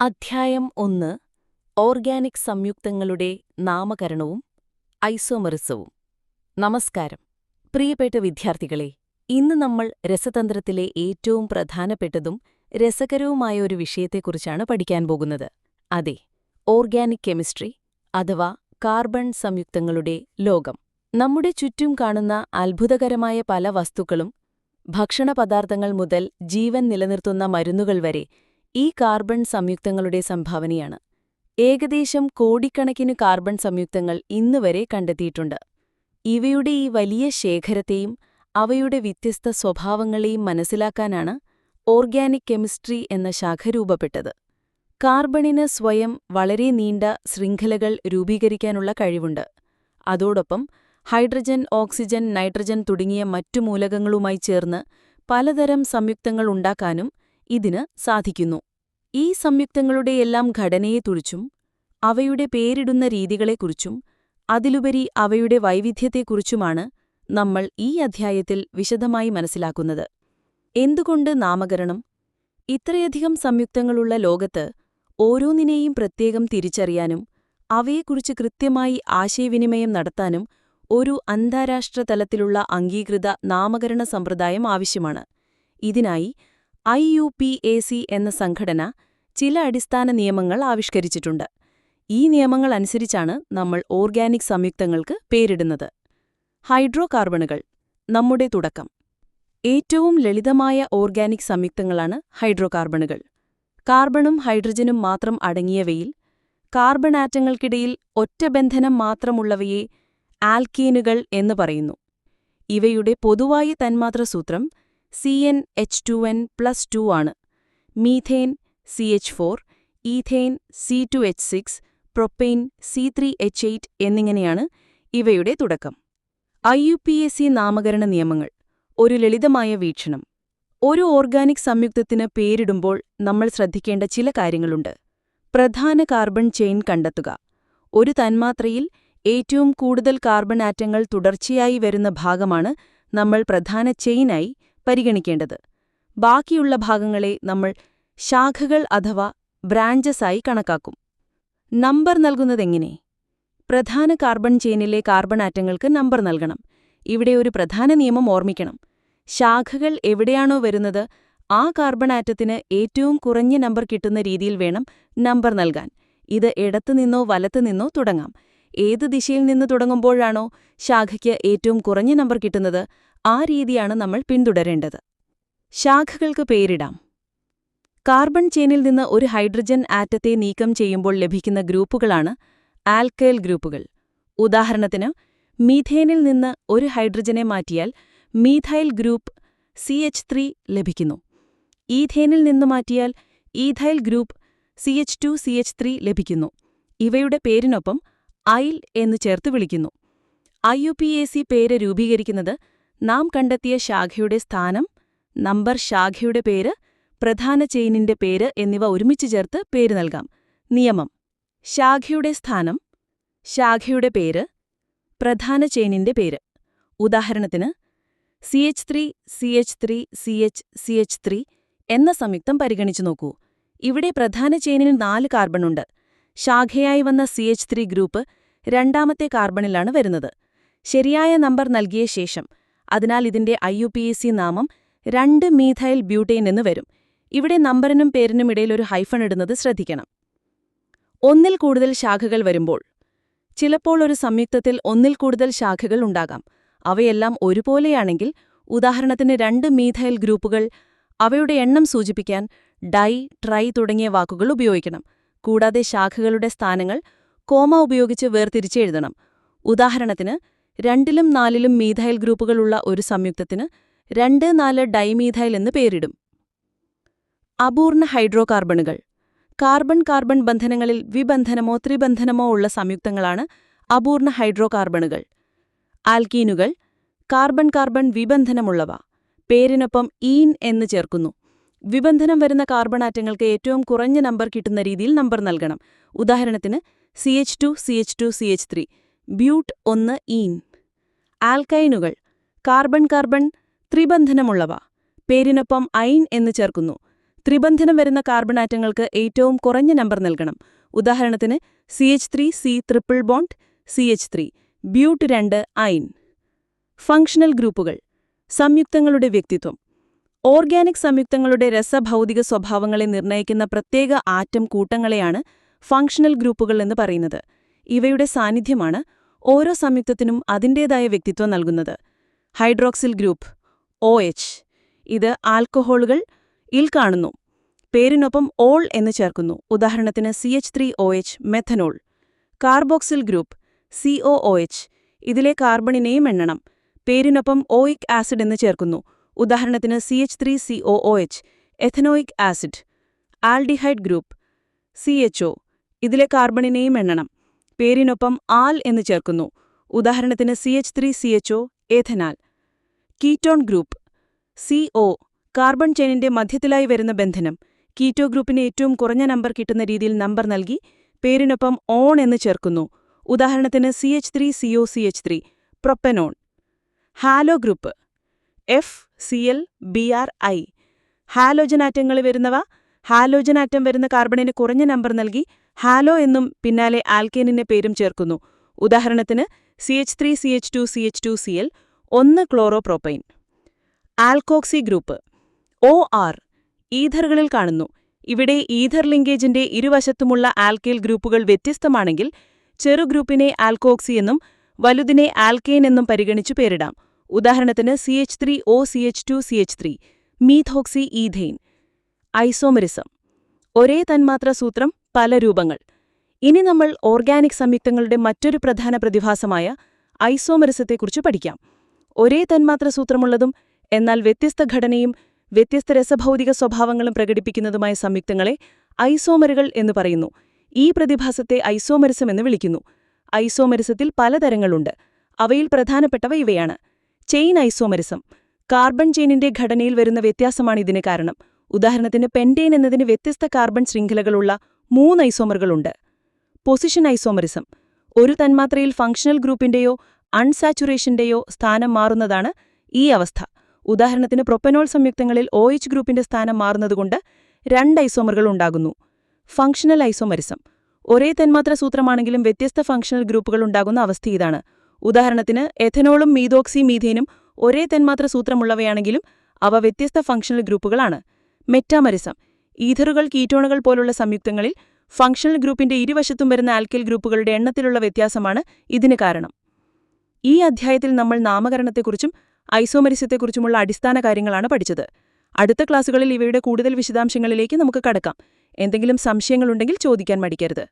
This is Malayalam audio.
അധ്യായം ഒന്ന് ഓർഗാനിക് സംയുക്തങ്ങളുടെ നാമകരണവും ഐസോമറിസവും. നമസ്കാരം. പ്രിയപ്പെട്ട വിദ്യാർത്ഥികളെ ഇന്ന് നമ്മൾ രസതന്ത്രത്തിലെ ഏറ്റവും പ്രധാനപ്പെട്ടതും രസകരവുമായ ഒരു വിഷയത്തെക്കുറിച്ചാണ് പഠിക്കാൻ പോകുന്നത്. അതെ ഓർഗാനിക് കെമിസ്ട്രി അഥവാ കാർബൺ സംയുക്തങ്ങളുടെ ലോകം. നമ്മുടെ ചുറ്റും കാണുന്ന അത്ഭുതകരമായ പല വസ്തുക്കളും ഭക്ഷണപദാർത്ഥങ്ങൾ മുതൽ ജീവൻ നിലനിർത്തുന്ന മരുന്നുകൾ വരെ ഈ കാർബൺ സംയുക്തങ്ങളുടെ സംഭാവനയാണ്. ഏകദേശം കോടിക്കണക്കിന് കാർബൺ സംയുക്തങ്ങൾ ഇന്നുവരെ കണ്ടെത്തിയിട്ടുണ്ട്. ഇവയുടെ ഈ വലിയ ശേഖരത്തെയും അവയുടെ വ്യത്യസ്ത സ്വഭാവങ്ങളെയും മനസ്സിലാക്കാനാണ് ഓർഗാനിക് കെമിസ്ട്രി എന്ന ശാഖ രൂപപ്പെട്ടത്. കാർബണിന് സ്വയം വളരെ നീണ്ട ശൃംഖലകൾ രൂപീകരിക്കാനുള്ള കഴിവുണ്ട്. അതോടൊപ്പം ഹൈഡ്രജൻ ഓക്സിജൻ നൈട്രജൻ തുടങ്ങിയ മറ്റു മൂലകങ്ങളുമായി ചേർന്ന് പലതരം സംയുക്തങ്ങൾ ഉണ്ടാക്കാനും ഇതിന് സാധിക്കുന്നു. ഈ സംയുക്തങ്ങളുടെയെല്ലാം ഘടനയെക്കുറിച്ചും അവയുടെ പേരിടുന്ന രീതികളെക്കുറിച്ചും അതിലുപരി അവയുടെ വൈവിധ്യത്തെക്കുറിച്ചുമാണ് നമ്മൾ ഈ അധ്യായത്തിൽ വിശദമായി മനസ്സിലാക്കുന്നത്. എന്തുകൊണ്ട് നാമകരണം? ഇത്രയധികം സംയുക്തങ്ങളുള്ള ലോകത്ത് ഓരോന്നിനെയും പ്രത്യേകം തിരിച്ചറിയാനും അവയെക്കുറിച്ച് കൃത്യമായി ആശയവിനിമയം നടത്താനും ഒരു അന്താരാഷ്ട്ര തലത്തിലുള്ള അംഗീകൃത നാമകരണ സമ്പ്രദായം ആവശ്യമാണ്. ഇതിനായി ഐ എന്ന സംഘടന ചില അടിസ്ഥാന നിയമങ്ങൾ ആവിഷ്കരിച്ചിട്ടുണ്ട്. ഈ നിയമങ്ങൾ അനുസരിച്ചാണ് നമ്മൾ ഓർഗാനിക് സംയുക്തങ്ങൾക്ക് പേരിടുന്നത്. ഹൈഡ്രോ കാർബണുകൾ നമ്മുടെ തുടക്കം. ഏറ്റവും ലളിതമായ ഓർഗാനിക് സംയുക്തങ്ങളാണ് ഹൈഡ്രോ കാർബണുകൾ കാർബണും ഹൈഡ്രജനും മാത്രം അടങ്ങിയവയിൽ കാർബൺ ആറ്റങ്ങൾക്കിടയിൽ ഒറ്റബന്ധനം മാത്രമുള്ളവയെ ആൽക്കീനുകൾ എന്ന് പറയുന്നു. ഇവയുടെ പൊതുവായ തന്മാത്രസൂത്രം C N H two N plus two ആണ്. Methane C H four ethane C two H six propane C three H eight എന്നിങ്ങനെയാണ് ഇവയുടെ തുടക്കം. I U P S C നാമകരണ നിയമങ്ങൾ ഒരു ലളിതമായ വീക്ഷണം. ഒരു ഓർഗാനിക് സംയുക്തത്തിന് പേരിടുമ്പോൾ നമ്മൾ ശ്രദ്ധിക്കേണ്ട ചില കാര്യങ്ങളുണ്ട്. പ്രധാന കാർബൺ ചെയിൻ കണ്ടെത്തുക. ഒരു തന്മാത്രയിൽ ഏറ്റവും കൂടുതൽ കാർബൺ ആറ്റങ്ങൾ തുടർച്ചയായി വരുന്ന ഭാഗമാണ് നമ്മൾ പ്രധാന ചെയിനായി പരിഗണിക്കേണ്ടത്. ബാക്കിയുള്ള ഭാഗങ്ങളെ നമ്മൾ ശാഖകൾ അഥവാ ബ്രാഞ്ചസായി കണക്കാക്കും. നമ്പർ നൽകുന്നതെങ്ങനെ? പ്രധാന കാർബൺ ചെയിനിലെ കാർബൺ ആറ്റങ്ങൾക്ക് നമ്പർ നൽകണം. ഇവിടെ ഒരു പ്രധാന നിയമം ഓർമ്മിക്കണം. ശാഖകൾ എവിടെയാണോ വരുന്നത് ആ കാർബൺ ആറ്റത്തിന് ഏറ്റവും കുറഞ്ഞ നമ്പർ കിട്ടുന്ന രീതിയിൽ വേണം നമ്പർ നൽകാൻ. ഇത് ഇടത്തുനിന്നോ വലത്തുനിന്നോ തുടങ്ങാം. ഏത് ദിശയിൽ നിന്ന് തുടങ്ങുമ്പോഴാണോ ശാഖയ്ക്ക് ഏറ്റവും കുറഞ്ഞ നമ്പർ കിട്ടുന്നത് ആ രീതിയാണ് നമ്മൾ പിന്തുടരേണ്ടത്. ശാഖകൾക്ക് പേരിടാം. കാർബൺ ചെയിനിൽ നിന്ന് ഒരു ഹൈഡ്രജൻ ആറ്റത്തെ നീക്കം ചെയ്യുമ്പോൾ ലഭിക്കുന്ന ഗ്രൂപ്പുകളാണ് ആൽക്കൈൽ ഗ്രൂപ്പുകൾ. ഉദാഹരണത്തിന് മീഥേനിൽ നിന്ന് ഒരു ഹൈഡ്രജനെ മാറ്റിയാൽ methyl group C H three ലഭിക്കുന്നു. ഈഥേനിൽ നിന്ന് മാറ്റിയാൽ ethyl group C H two C H three ലഭിക്കുന്നു. ഇവയുടെ പേരിനൊപ്പം ഐൽ എന്ന് ചേർത്ത് വിളിക്കുന്നു. I U P A C പേര് രൂപീകരിക്കുന്നത് നാം കണ്ടെത്തിയ ശാഖയുടെ സ്ഥാനം നമ്പർ ശാഖയുടെ പേര് പ്രധാന ചെയിനിന്റെ പേര് എന്നിവ ഒരുമിച്ച് ചേർത്ത് പേര് നൽകാം. നിയമം. ശാഖയുടെ സ്ഥാനം. ശാഖയുടെ പേര്. പ്രധാന ചെയിനിന്റെ പേര്. ഉദാഹരണത്തിന് C H three C H three C H C H three എന്ന സംയുക്തം പരിഗണിച്ചു നോക്കൂ. ഇവിടെ പ്രധാന ചെയിനിന് നാല് കാർബണുണ്ട് ശാഖയായി വന്ന സി എച്ച് ത്രീ ഗ്രൂപ്പ് രണ്ടാമത്തെ കാർബണിലാണ് വരുന്നത്. ശരിയായ നമ്പർ നൽകിയ ശേഷം അതിനാൽ ഇതിന്റെ ഐ നാമം രണ്ട് മീഥൈൽ ബ്യൂട്ടൈൻ എന്ന് വരും. ഇവിടെ നമ്പറിനും പേരിനും ഇടയിൽ ഒരു ഹൈഫൺ ഇടുന്നത് ശ്രദ്ധിക്കണം. ഒന്നിൽ കൂടുതൽ ശാഖകൾ വരുമ്പോൾ ചിലപ്പോൾ ഒരു സംയുക്തത്തിൽ ഒന്നിൽ കൂടുതൽ ശാഖകൾ ഉണ്ടാകാം. അവയെല്ലാം ഒരുപോലെയാണെങ്കിൽ ഉദാഹരണത്തിന് രണ്ട് മീഥൈൽ ഗ്രൂപ്പുകൾ അവയുടെ എണ്ണം സൂചിപ്പിക്കാൻ ഡൈ ട്രൈ തുടങ്ങിയ വാക്കുകൾ ഉപയോഗിക്കണം. കൂടാതെ ശാഖകളുടെ സ്ഥാനങ്ങൾ കോമ ഉപയോഗിച്ച് വേർതിരിച്ച് എഴുതണം. ഉദാഹരണത്തിന് രണ്ടിലും നാലിലും മീഥൈൽ ഗ്രൂപ്പുകളുള്ള ഒരു സംയുക്തത്തിന് രണ്ട് നാല് ഡൈമീഥൈൽ എന്ന് പേരിടും. അപൂർണ ഹൈഡ്രോകാർബണുകൾ. കാർബൺ കാർബൺ ബന്ധനങ്ങളിൽ വിബന്ധനമോ ത്രിബന്ധനമോ ഉള്ള സംയുക്തങ്ങളാണ് അപൂർണ ഹൈഡ്രോകാർബണുകൾ. ആൽക്കീനുകൾ കാർബൺ കാർബൺ വിബന്ധനമുള്ളവ. പേരിനൊപ്പം ഈൻ എന്ന് ചേർക്കുന്നു. വിബന്ധനം വരുന്ന കാർബൺ ആറ്റങ്ങൾക്ക് ഏറ്റവും കുറഞ്ഞ നമ്പർ കിട്ടുന്ന രീതിയിൽ നമ്പർ നൽകണം. ഉദാഹരണത്തിന് C H two C H two C H three. ബ്യൂട്ട് ഒന്ന് ഈൻ. ആൽക്കൈനുകൾ കാർബൺ കാർബൺ ത്രിബന്ധനമുള്ളവ. പേരിനൊപ്പം ഐൻ എന്ന് ചേർക്കുന്നു. ത്രിബന്ധനം വരുന്ന കാർബൺ ആറ്റങ്ങൾക്ക് ഏറ്റവും കുറഞ്ഞ നമ്പർ നൽകണം. ഉദാഹരണത്തിന് C H three C triple bond C H three ബ്യൂട്ട് രണ്ട് ഐൻ ഫങ്ഷണൽ ഗ്രൂപ്പുകൾ. സംയുക്തങ്ങളുടെ വ്യക്തിത്വം. ഓർഗാനിക് സംയുക്തങ്ങളുടെ രസഭൗതിക സ്വഭാവങ്ങളെ നിർണയിക്കുന്ന പ്രത്യേക ആറ്റം കൂട്ടങ്ങളെയാണ് ഫങ്ഷണൽ ഗ്രൂപ്പുകൾ എന്ന് പറയുന്നത്. ഇവയുടെ സാന്നിധ്യമാണ് ഓരോ സംയുക്തത്തിനും അതിന്റേതായ വ്യക്തിത്വം നൽകുന്നത്. ഹൈഡ്രോക്സിൽ ഗ്രൂപ്പ് ഒ ഇത് ആൽക്കഹോളുകൾ ഇൽ കാണുന്നു. പേരിനൊപ്പം ഓൾ എന്ന് ചേർക്കുന്നു. ഉദാഹരണത്തിന് C H three O H methanol. Carboxyl group C O O H. ഇതിലെ കാർബണിനെയും എണ്ണണം. പേരിനൊപ്പം ഓയിക് ആസിഡ് എന്ന് ചേർക്കുന്നു. ഉദാഹരണത്തിന് C H three C O O H. Ethanoic acid. Aldehyde group C H O. ഇതിലെ കാർബണിനെയും എണ്ണണം. പേരിനൊപ്പം ആൽ എന്ന് ചേർക്കുന്നു. ഉദാഹരണത്തിന് C H three C H O ethanal ketone group C O. Carbon ചെയിനിന്റെ മധ്യത്തിലായി വരുന്ന ബന്ധനം കീറ്റോ ഗ്രൂപ്പിന് ഏറ്റവും കുറഞ്ഞ നമ്പർ കിട്ടുന്ന രീതിയിൽ നമ്പർ നൽകി പേരിനൊപ്പം ഓൺ എന്ന് ചേർക്കുന്നു. ഉദാഹരണത്തിന് C H three C O C H three propanone. Halo group. F C L B R I halogen ആറ്റങ്ങൾ വരുന്നവ ഹാലോജൻ ആറ്റം വരുന്ന കാർബണിന് കുറഞ്ഞ നമ്പർ നൽകി ഹാലോ എന്നും പിന്നാലെ ആൽക്കേനിന്റെ പേരും ചേർക്കുന്നു. ഉദാഹരണത്തിന് C H three C H two C H two C L ഒന്ന് chloropropane. Alkoxy group. O R ഈഥറുകളിൽ കാണുന്നു. ഇവിടെ ഈഥർ ലിങ്കേജിന്റെ ഇരുവശത്തുമുള്ള ആൽക്കേൽ ഗ്രൂപ്പുകൾ വ്യത്യസ്തമാണെങ്കിൽ ചെറു ഗ്രൂപ്പിനെ ആൽക്കോക്സി എന്നും വലുതിനെ ആൽക്കെയിൻ എന്നും പരിഗണിച്ചു പേരിടാം. ഉദാഹരണത്തിന് C H three O C H two C H three methoxy ethane. Isomerism ഒരേ തന്മാത്ര സൂത്രം പല രൂപങ്ങൾ. ഇനി നമ്മൾ ഓർഗാനിക് സംയുക്തങ്ങളുടെ മറ്റൊരു പ്രധാന പ്രതിഭാസമായ ഐസോമറിസത്തെക്കുറിച്ച് പഠിക്കാം. ഒരേ തന്മാത്ര സൂത്രമുള്ളതും എന്നാൽ വ്യത്യസ്ത ഘടനയും വ്യത്യസ്ത രസഭൗതിക സ്വഭാവങ്ങളും പ്രകടിപ്പിക്കുന്നതുമായ സംയുക്തങ്ങളെ ഐസോമറുകൾ എന്ന് പറയുന്നു. ഈ പ്രതിഭാസത്തെ ഐസോമറിസം എന്ന് വിളിക്കുന്നു. ഐസോമറിസത്തിൽ പലതരങ്ങളുണ്ട് അവയിൽ പ്രധാനപ്പെട്ടവ ഇവയാണ്. ചെയിൻ ഐസോമറിസം കാർബൺ ചെയിനിന്റെ ഘടനയിൽ വരുന്ന വ്യത്യാസമാണ് ഇതിന് കാരണം. ഉദാഹരണത്തിന് പെന്റെയിൻ എന്നതിന് വ്യത്യസ്ത കാർബൺ ശൃംഖലകളുള്ള മൂന്ന് ഐസോമറുകളുണ്ട്. പൊസിഷൻ ഐസോമറിസം ഒരു തന്മാത്രയിൽ ഫങ്ഷണൽ ഗ്രൂപ്പിന്റെയോ അൺസാച്ചുറേഷന്റെയോ സ്ഥാനം മാറുന്നതാണ് ഈ അവസ്ഥ. ഉദാഹരണത്തിന് പ്രൊപ്പനോൾ സംയുക്തങ്ങളിൽ ഒ എച്ച് ഗ്രൂപ്പിന്റെ സ്ഥാനം മാറുന്നതുകൊണ്ട് രണ്ട് ഐസോമറുകൾ ഉണ്ടാകുന്നു. ഫങ്ഷണൽ ഐസോമരിസം ഒരേ തന്മാത്ര സൂത്രമാണെങ്കിലും വ്യത്യസ്ത ഫങ്ഷണൽ ഗ്രൂപ്പുകൾ ഉണ്ടാകുന്ന അവസ്ഥ ഇതാണ്. ഉദാഹരണത്തിന് എഥനോളും മീതോക്സി മീഥേനും ഒരേ തന്മാത്ര സൂത്രമുള്ളവയാണെങ്കിലും അവ വ്യത്യസ്ത ഫങ്ഷണൽ ഗ്രൂപ്പുകളാണ്. മെറ്റാമരിസം ഈഥറുകൾ കീറ്റോണുകൾ പോലുള്ള സംയുക്തങ്ങളിൽ ഫങ്ഷണൽ ഗ്രൂപ്പിന്റെ ഇരുവശത്തും വരുന്ന ആൽക്കിൽ ഗ്രൂപ്പുകളുടെ എണ്ണത്തിലുള്ള വ്യത്യാസമാണ് ഇതിന് കാരണം. ഈ അധ്യായത്തിൽ നമ്മൾ നാമകരണത്തെക്കുറിച്ചും ഐസോമരിസത്തെക്കുറിച്ചുമുള്ള അടിസ്ഥാന കാര്യങ്ങളാണ് പഠിച്ചത്. അടുത്ത ക്ലാസ്സുകളിൽ ഇവയുടെ കൂടുതൽ വിശദാംശങ്ങളിലേക്ക് നമുക്ക് കടക്കാം. എന്തെങ്കിലും സംശയങ്ങളുണ്ടെങ്കിൽ ചോദിക്കാൻ മടിക്കരുത്.